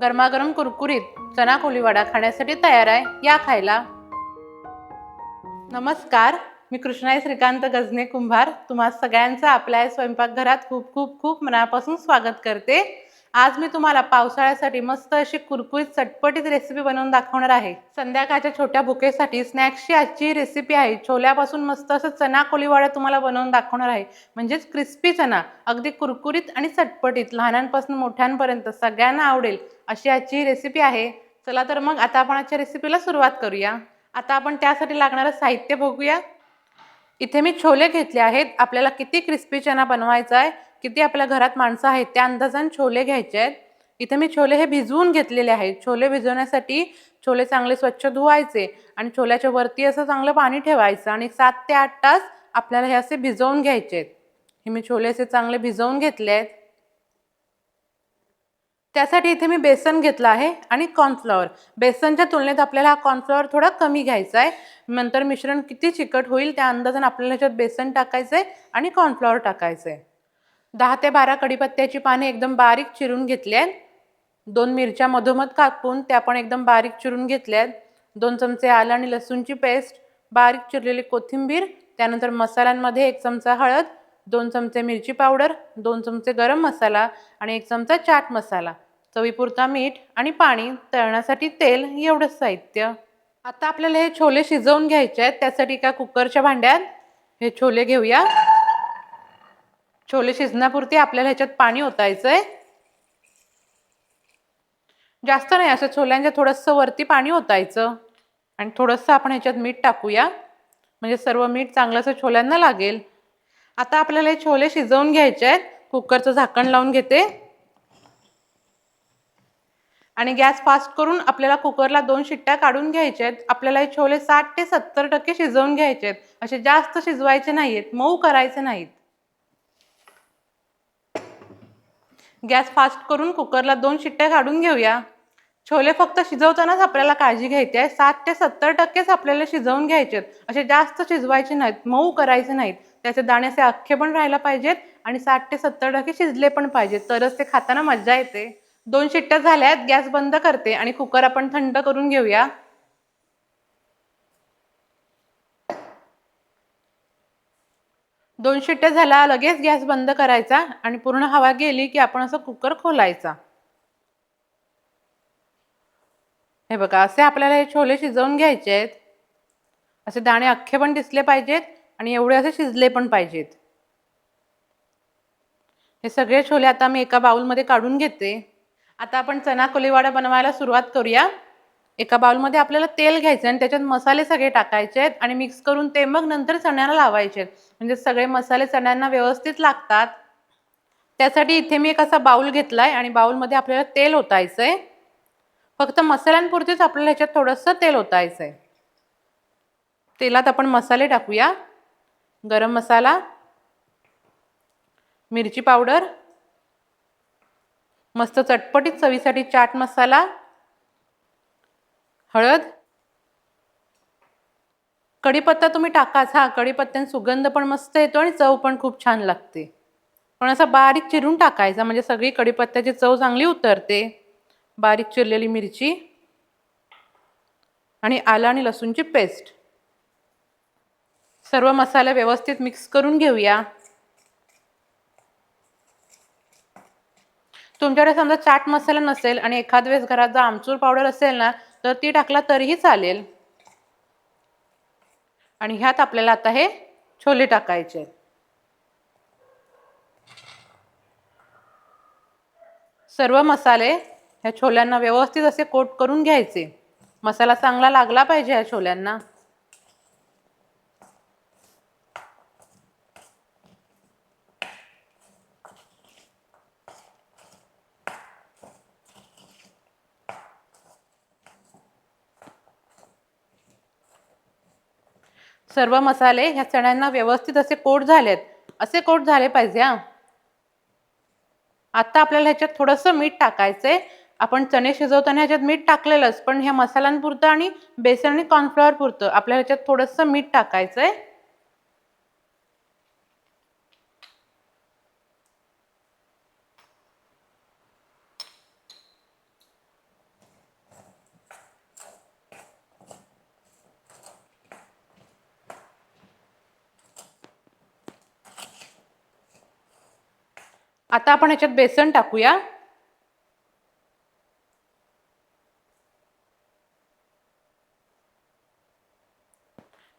गरमागरम कुरकुरीत चना कोलीवाडा खाण्यासाठी तयार आहे. या खायला. नमस्कार. मी कृष्णाई श्रीकांत गजने कुंभार. तुम्हा सगळ्यांचं आपल्या स्वयंपाकघरात खूप खूप खूप मनापासून स्वागत करते. आज मी तुम्हाला पावसाळ्यासाठी मस्त अशी कुरकुरीत चटपटीत रेसिपी बनवून दाखवणार आहे. संध्याकाळच्या छोट्या भुकेसाठी स्नॅक्सची आजची रेसिपी आहे. छोल्यापासून मस्त असं चना कोलीवाडा तुम्हाला बनवून दाखवणार आहे. म्हणजेच क्रिस्पी चना अगदी कुरकुरीत आणि चटपटीत लहानांपासून मोठ्यांपर्यंत सगळ्यांना आवडेल अशी आजची रेसिपी आहे. चला तर मग आता आपण आजच्या रेसिपीला सुरुवात करूया. आता आपण त्यासाठी लागणारं साहित्य बघूया. इथे मी छोले घेतले आहेत. आपल्याला किती क्रिस्पी चना बनवायचा आहे किती आपल्या घरात माणसं आहेत त्या अंदाजाने छोले घ्यायचे आहेत. इथे मी छोले हे भिजवून घेतलेले आहेत. छोले भिजवण्यासाठी छोले चांगले स्वच्छ धुवायचे आणि छोल्याच्या वरती असं चांगलं पाणी ठेवायचं आणि सात ते आठ तास आपल्याला हे असे भिजवून घ्यायचे आहेत. हे मी छोले असे चांगले भिजवून घेतले आहेत. त्यासाठी इथे मी बेसन घेतलं आहे आणि कॉर्नफ्लॉवर बेसनच्या तुलनेत आपल्याला हा कॉर्नफ्लॉवर थोडा कमी घ्यायचा आहे. नंतर मिश्रण किती चिकट होईल त्या अंदाजाने आपल्याला ह्याच्यात बेसन टाकायचं आहे आणि कॉर्नफ्लॉवर टाकायचं आहे दहा ते बारा कढीपत्त्याची पाने एकदम बारीक चिरून घेतली आहेत. दोन मिरच्या मधोमध कापून त्या पण एकदम बारीक चिरून घेतल्या आहेत. दोन चमचे आलं आणि लसूणची पेस्ट बारीक चिरलेली कोथिंबीर त्यानंतर मसाल्यांमध्ये एक चमचा हळद दोन चमचे मिरची पावडर दोन चमचे गरम मसाला आणि एक चमचा चाट मसाला. चवीपुरता मीठ आणि पाणी तळण्यासाठी तेल एवढंच साहित्य. आता आपल्याला हे छोले शिजवून घ्यायचे आहेत. त्यासाठी एका कुकरच्या भांड्यात हे छोले घेऊया. छोले शिजण्यापुरती आपल्याला ह्याच्यात पाणी ओतायचं आहे जास्त नाही असं छोल्यांच्या थोडंसं वरती पाणी ओतायचं. आणि थोडंसं आपण ह्याच्यात मीठ टाकूया. म्हणजे सर्व मीठ चांगलं असं छोल्यांना लागेल. आता आपल्याला हे छोले शिजवून घ्यायचे आहेत. कुकरचं झाकण लावून घेते. आणि गॅस फास्ट करून आपल्याला कुकरला दोन शिट्ट्या काढून घ्यायच्या आहेत आपल्याला हे छोले साठ ते सत्तर टक्के शिजवून घ्यायचे आहेत असे जास्त शिजवायचे नाहीत मऊ करायचे नाहीत. गॅस फास्ट करून कुकरला दोन शिट्ट्या काढून घेऊया. छोले फक्त शिजवतानाच आपल्याला काळजी घ्यायची आहे. साठ ते सत्तर टक्केच आपल्याला शिजवून घ्यायचे आहेत असे जास्त शिजवायचे नाहीत मऊ करायचे नाहीत. त्याचे दाणे असे अख्खे पण राहायला पाहिजेत आणि साठ ते सत्तर टक्के शिजले पण पाहिजेत. तरच ते खाताना मजा येते. दोन शिट्ट्या झाल्यात गॅस बंद करते आणि कुकर आपण थंड करून घेऊया. दोन शिट्ट्या झाल्या लगेच गॅस बंद करायचा आणि पूर्ण हवा गेली की आपण असं कुकर खोलायचा. हे बघा असे आपल्याला हे छोले शिजवून घ्यायचे आहेत. असे दाणे अख्खे पण दिसले पाहिजेत आणि एवढे असे शिजले पण पाहिजेत. हे सगळे छोले आता मी एका बाउलमध्ये काढून घेते. आता आपण चना कोलीवाडा बनवायला सुरुवात करूया. एका बाउलमध्ये आपल्याला तेल घ्यायचं आणि त्याच्यात मसाले सगळे टाकायचे आहेत आणि मिक्स करून ते मग नंतर चण्याला लावायचे आहेत. म्हणजे सगळे मसाले चण्यांना व्यवस्थित लागतात. त्यासाठी इथे मी एक असा बाउल घेतला आहे आणि बाउलमध्ये आपल्याला तेल ओतायचं आहे फक्त मसाल्यांपुरतीच आपल्याला ह्याच्यात थोडंसं तेल ओतायचं आहे तेलात आपण मसाले टाकूया. गरम मसाला मिरची पावडर मस्त चटपटीत चवीसाठी चाट मसाला हळद कढीपत्ता तुम्ही टाकाच हा कढीपत्त्याने सुगंध पण मस्त येतो आणि चव पण खूप छान लागते. पण असा बारीक चिरून टाकायचा म्हणजे सगळी कढीपत्त्याची चव चांगली उतरते. बारीक चिरलेली मिरची आणि आलं आणि लसूणची पेस्ट. सर्व मसाले व्यवस्थित मिक्स करून घेऊया. तुमच्याकडे समजा चाट मसाला नसेल आणि एखाद वेळेस घरात जर आमचूर पावडर असेल ना तर ती टाकला तरीही चालेल. आणि ह्यात आपल्याला आता हे छोले टाकायचे. सर्व मसाले ह्या छोल्यांना व्यवस्थित असे कोट करून घ्यायचे. मसाला चांगला लागला पाहिजे ह्या छोल्यांना. सर्व मसाले ह्या चण्यांना व्यवस्थित असे कोट झालेत. असे कोट झाले पाहिजे हा. आता आपल्याला ह्याच्यात थोडंसं मीठ टाकायचंय. आपण चणे शिजवताना ह्याच्यात मीठ टाकलेलंच पण ह्या मसाल्यांपुरतं आणि बेसन आणि कॉर्नफ्लॉवर पुरतं. आपल्याला ह्याच्यात थोडंसं मीठ टाकायचंय. आता आपण ह्याच्यात बेसन टाकूया.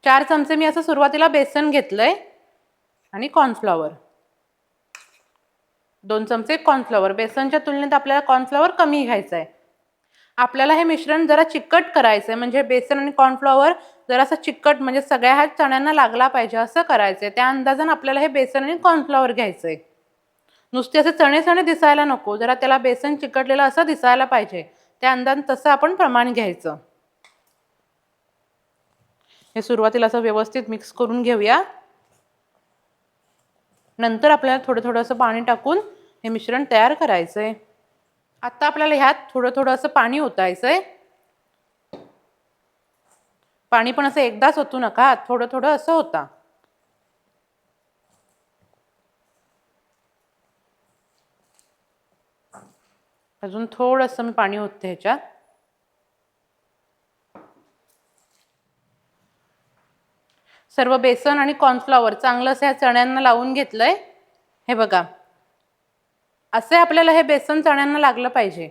चार चमचे मी असं सुरुवातीला बेसन घेतलंय आणि कॉर्नफ्लॉवर दोन चमचे कॉर्नफ्लॉवर बेसनच्या तुलनेत आपल्याला कॉर्नफ्लॉवर कमी घ्यायचं आहे आपल्याला हे मिश्रण जरा चिकट करायचं आहे म्हणजे बेसन आणि कॉर्नफ्लॉवर जरासं चिकट म्हणजे सगळ्या ह्या चण्यांना लागला पाहिजे असं करायचं आहे त्या अंदाजानं आपल्याला हे बेसन आणि कॉर्नफ्लॉवर घ्यायचं आहे नुसते असे चणे चणे दिसायला नको. जरा त्याला बेसन चिकटलेलं असं दिसायला पाहिजे. त्या अंदाज तसं आपण प्रमाण घ्यायचं. हे सुरुवातीला असं व्यवस्थित मिक्स करून घेऊया. नंतर आपल्याला थोडं थोडं असं पाणी टाकून हे मिश्रण तयार करायचं आहे आता आपल्याला ह्यात थोडं थोडं असं पाणी ओतायचं आहे पाणी पण असं एकदाच ओतू नका. थोडं थोडं असं होता अजून थोडंसं मी पाणी ओतते ह्याच्यात. सर्व बेसन आणि कॉर्नफ्लॉवर चांगलं असं ह्या चण्यांना लावून घेतलंय. हे बघा. असे आपल्याला हे बेसन चण्यांना लागलं पाहिजे.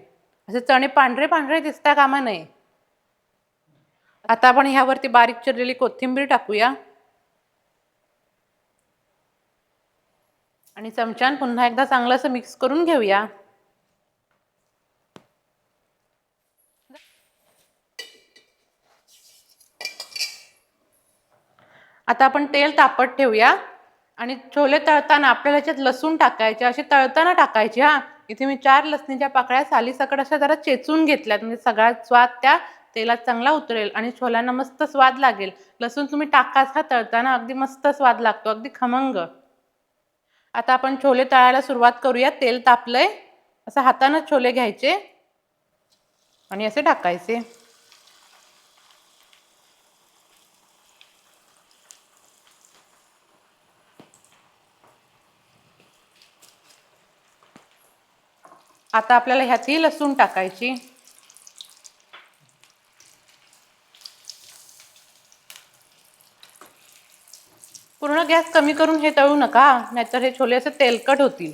असे चणे पांढरे पांढरे दिसता कामा नये. आता आपण ह्यावरती बारीक चिरलेली कोथिंबीर टाकूया. आणि चमच्यान पुन्हा एकदा चांगलं असं मिक्स करून घेऊया. आता आपण तेल तापत ठेवूया. आणि छोले तळताना आपल्याला ह्याच्यात लसूण टाकायचे असे तळताना टाकायचे हा. इथे मी चार लसणीच्या पाकळ्या सालीसकट अशा जरा चेचून घेतल्यात. म्हणजे सगळा स्वाद त्या तेलात चांगला उतरेल आणि छोल्यांना मस्त स्वाद लागेल. लसूण तुम्ही टाकाच हा तळताना अगदी मस्त स्वाद लागतो अगदी खमंग. आता आपण छोले तळायला सुरुवात करूया. तेल तापलंय. असं हातानं छोले घ्यायचे आणि असे टाकायचे. आता आपल्याला ह्यातही लसूण टाकायची. पूर्ण गॅस कमी करून हे तळू नका नाहीतर हे छोले असे तेलकट होतील.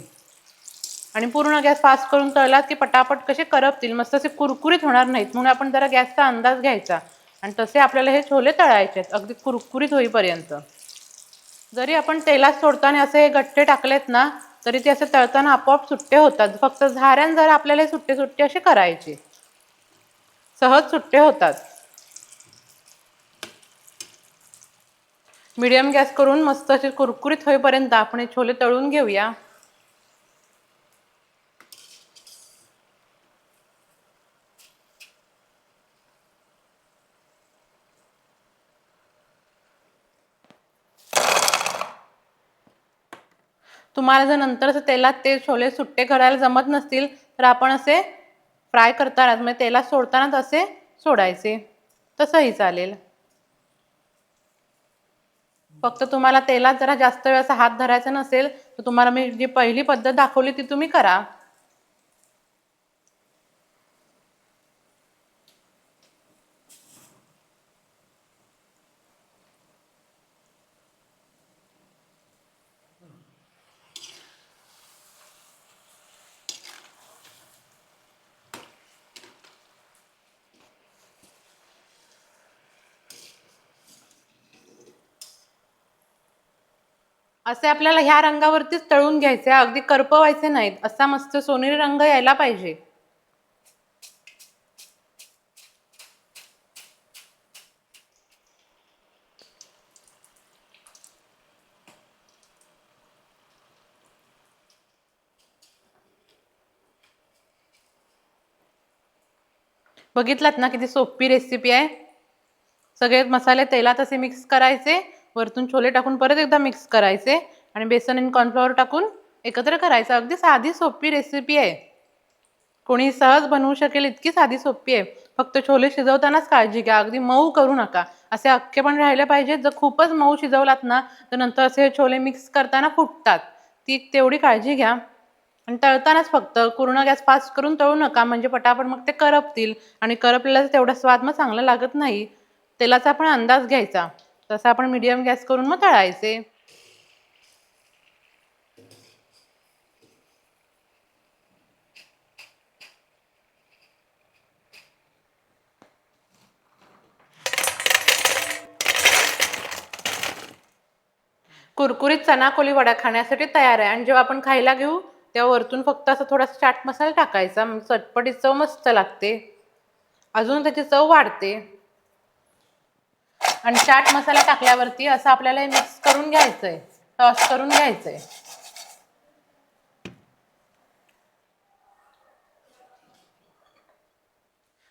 आणि पूर्ण गॅस फास्ट करून तळलात की पटापट कसे करपतील मस्त असे कुरकुरीत होणार नाहीत म्हणून आपण जरा गॅसचा अंदाज घ्यायचा. आणि तसे आपल्याला हे छोले तळायचे आहेत अगदी कुरकुरीत होईपर्यंत. जरी आपण तेलात सोडताना असे हे गट्टे टाकलेत ना तरी ते असे तळताना आपोआप सुट्टे होतात. फक्त झाऱ्यान जर आपल्याला सुट्टे सुट्टे असे करायचे. सहज सुट्टे होतात. मीडियम गॅस करून मस्त असे कुरकुरीत होईपर्यंत आपण हे छोले तळून घेऊया. तुम्हाला जर नंतर तेलात ते छोले सुट्टे करायला जमत नसतील तर आपण असे फ्राय करताना म्हणजे तेलात सोडतानाच असे सोडायचे. तसंही चालेल. फक्त तुम्हाला तेलात जरा जास्त वेळ असा हात धरायचा नसेल तर तुम्हाला मी जी पहिली पद्धत दाखवली ती तुम्ही करा. असे आपल्याला ह्या रंगावरतीच तळून घ्यायचे अगदी करपवायचे नाहीत. असा मस्त सोनेरी रंग यायला पाहिजे. बघितलात ना किती सोपी रेसिपी आहे? सगळे मसाले तेलात असे मिक्स करायचे. वरतून छोले टाकून परत एकदा मिक्स करायचे आणि बेसन आणि कॉर्नफ्लॉवर टाकून एकत्र करायचं. अगदी साधी सोपी रेसिपी आहे. कोणी सहज बनवू शकेल इतकी साधी सोपी आहे. फक्त छोले शिजवतानाच काळजी घ्या. अगदी मऊ करू नका. असे अख्खे पण राहिले पाहिजेत. जर खूपच मऊ शिजवलात ना तर नंतर असे छोले मिक्स करताना फुटतात. ती तेवढी काळजी घ्या. आणि तळतानाच फक्त पूर्ण गॅस फास्ट करून तळू नका. म्हणजे पटापट मग ते करपतील. आणि करपलेला तेवढा स्वाद मग चांगला लागत नाही. तेलाचा पण अंदाज घ्यायचा. तसं आपण मिडियम गॅस करून मग तळायचे. कुरकुरीत चना कोली वडा खाण्यासाठी तयार आहे. आणि जेव्हा आपण खायला घेऊ तेव्हा वरतून फक्त असं थोडासा चाट मसाला टाकायचा. म्हणजे चटपटी चव मस्त लागते. अजून त्याची चव वाढते. आणि चाट मसाला टाकल्यावरती असं आपल्याला हे मिक्स करून घ्यायचंय. टॉस करून घ्यायचंय.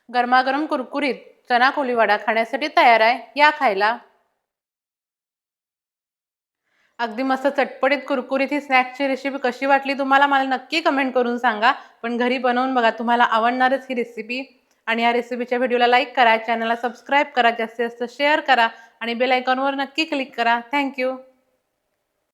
गरमागरम कुरकुरीत चना कोलीवाडा खाण्यासाठी तयार आहे. या खायला. अगदी मस्त चटपटीत कुरकुरीत ही स्नॅक्सची रेसिपी कशी वाटली तुम्हाला मला नक्की कमेंट करून सांगा. पण घरी बनवून बघा तुम्हाला आवडणारच ही रेसिपी आणि या रेसिपीच्या व्हिडिओला लाईक करा चॅनलला सबस्क्राईब करा जास्तीत जास्त शेअर करा आणि बेल आयकॉनवर नक्की क्लिक करा. थँक्यू